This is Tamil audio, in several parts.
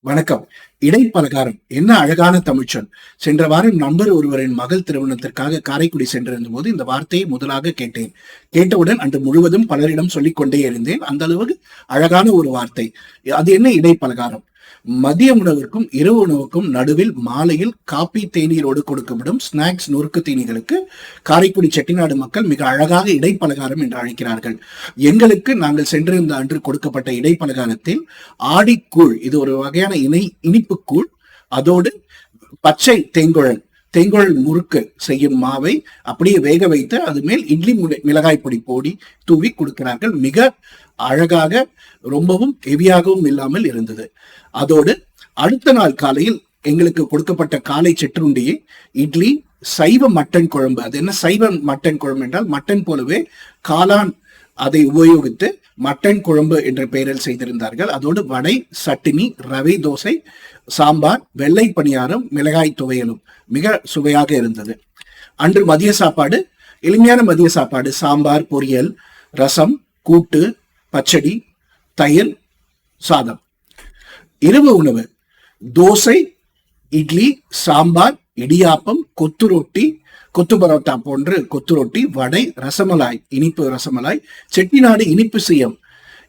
வணக்கம். இடைப்பலகாரம். என்ன அழகான தமிழ்ச்சொல் சென்ற வாரம் நண்பர் ஒருவரின் மகள் திருமணத்திற்காக காரைக்குடி சென்றிருந்த போது இந்த வார்த்தையை முதலாக கேட்டேன். கேட்டவுடன் அன்று முழுவதும் பலரிடம் சொல்லிக் கொண்டே இருந்தேன். அந்த அளவுக்கு அழகான ஒரு வார்த்தை. அது என்ன இடைப்பலகாரம்? மதிய உணவிற்கும் இரவு உணவுக்கும் நடுவில் மாலையில் காப்பி தேநீரோடு கொடுக்கப்படும் ஸ்நாக்ஸ் நொறுக்கு தீனிகளுக்கு காரைக்குடி செட்டிநாடு மக்கள் மிக அழகாக இடைப்பலகாரம் என்று அழைக்கிறார்கள். எங்களுக்கு நாங்கள் சென்றிருந்த அன்று கொடுக்கப்பட்ட இடைப்பலகாரத்தில் ஆடிக்கூழ் இது ஒரு வகையான இணை இனிப்பு கூழ் அதோடு பச்சை தேங்குழல் தேங்கோல் முறுக்கு செய்யும் மாவை அப்படியே வேக வைத்து அது மேல் இட்லி மிளகாய் பொடி போடி தூவி கொடுக்கிறார்கள். மிக அழகாக ரொம்பவும் ஹெவியாகவும் இல்லாமல் இருந்தது. அதோடு அடுத்த நாள் காலையில் எங்களுக்கு கொடுக்கப்பட்ட காலை சிற்றுண்டியை இட்லி சைவ மட்டன் குழம்பு அது என்ன சைவ மட்டன் குழம்பு என்றால் மட்டன் போலவே காளான் அதை உபயோகித்து மட்டன் குழம்பு என்ற பெயரில் செய்திருந்தார்கள். அதோடு வடை சட்டினி ரவை தோசை சாம்பார் வெள்ளை பணியாரம் மிளகாய் துவையலும் மிக சுவையாக இருந்தது. அன்று மதிய சாப்பாடு எளிமையான மதிய சாப்பாடு சாம்பார் பொரியல் ரசம் கூட்டு பச்சடி தயிர் சாதம். இரவு உணவு தோசை இட்லி சாம்பார் இடியாப்பம் கொத்து ரொட்டி கொத்து பரோட்டா போன்று கொத்து ரொட்டி வடை ரசமலாய் இனிப்பு ரசமலாய் செட்டிநாடு இனிப்பு சியம்.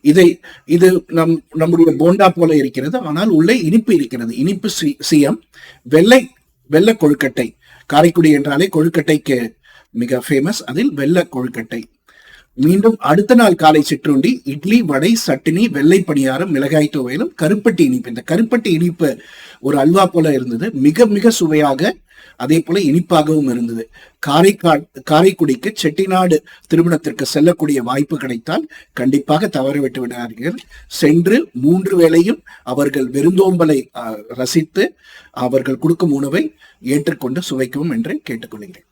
இதை இது நம் நம்முடைய போண்டா போல இருக்கிறது ஆனால் உள்ளே இனிப்பு இருக்கிறது. இனிப்பு சீயம் சியம். வெள்ளை வெள்ளை கொழுக்கட்டை. காரைக்குடி என்றாலே கொழுக்கட்டைக்கு மிக ஃபேமஸ் அதில் வெள்ளை கொழுக்கட்டை. மீண்டும் அடுத்த நாள் காலை சிற்றுண்டி இட்லி வடை சட்டினி வெள்ளை பணியாரம் மிளகாய் துவையிலும் கருப்பட்டி இனிப்பு. இந்த கருப்பட்டி இனிப்பு ஒரு அல்வா போல இருந்தது. மிக மிக சுவையாக அதே போல இனிப்பாகவும் இருந்தது. காரைக்கால் காரைக்குடிக்கு செட்டிநாடு திருமணத்திற்கு செல்லக்கூடிய வாய்ப்பு கிடைத்தால் கண்டிப்பாக தவறவிட்டு விடாதீர்கள். சென்று மூன்று வேளையும் அவர்கள் விருந்தோம்பலை ரசித்து அவர்கள் கொடுக்கும் உணவை ஏற்றுக்கொண்டு சுவைக்கவும் என்று கேட்டுக்கொள்கிறேன்.